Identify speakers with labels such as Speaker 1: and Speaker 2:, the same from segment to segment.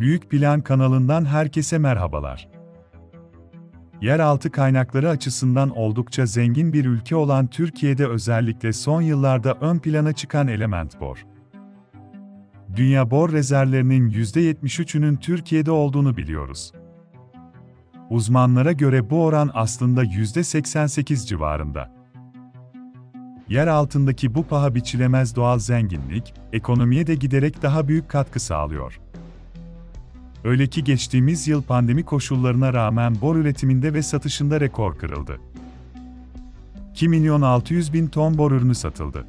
Speaker 1: Büyük Plan kanalından herkese merhabalar. Yeraltı kaynakları açısından oldukça zengin bir ülke olan Türkiye'de özellikle son yıllarda ön plana çıkan element bor. Dünya bor rezervlerinin %73'ünün Türkiye'de olduğunu biliyoruz. Uzmanlara göre bu oran aslında %88 civarında. Yer altındaki bu paha biçilemez doğal zenginlik, ekonomiye de giderek daha büyük katkı sağlıyor. Öyle ki geçtiğimiz yıl pandemi koşullarına rağmen bor üretiminde ve satışında rekor kırıldı. 2 milyon 600 bin ton bor ürünü satıldı.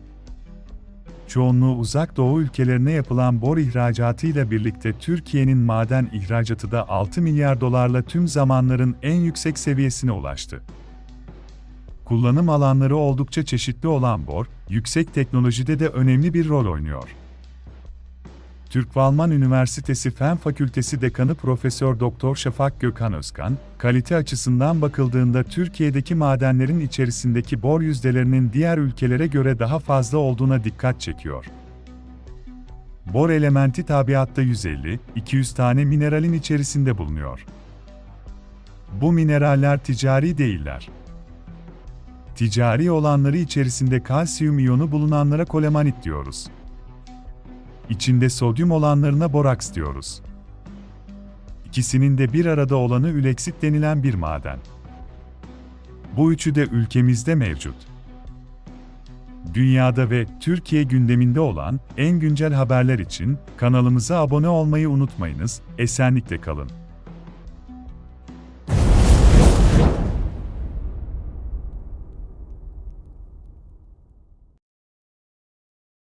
Speaker 1: Çoğunluğu uzak doğu ülkelerine yapılan bor ihracatıyla birlikte Türkiye'nin maden ihracatı da 6 milyar dolarla tüm zamanların en yüksek seviyesine ulaştı. Kullanım alanları oldukça çeşitli olan bor, yüksek teknolojide de önemli bir rol oynuyor. Türk Valman Üniversitesi Fen Fakültesi Dekanı Profesör Doktor Şafak Gökhan Özkan, kalite açısından bakıldığında Türkiye'deki madenlerin içerisindeki bor yüzdelerinin diğer ülkelere göre daha fazla olduğuna dikkat çekiyor. Bor elementi tabiatta 150-200 tane mineralin içerisinde bulunuyor. Bu mineraller ticari değiller. Ticari olanları içerisinde kalsiyum iyonu bulunanlara kolemanit diyoruz. İçinde sodyum olanlarına boraks diyoruz. İkisinin de bir arada olanı üleksit denilen bir maden. Bu üçü de ülkemizde mevcut. Dünyada ve Türkiye gündeminde olan en güncel haberler için kanalımıza abone olmayı unutmayınız. Esenlikle kalın.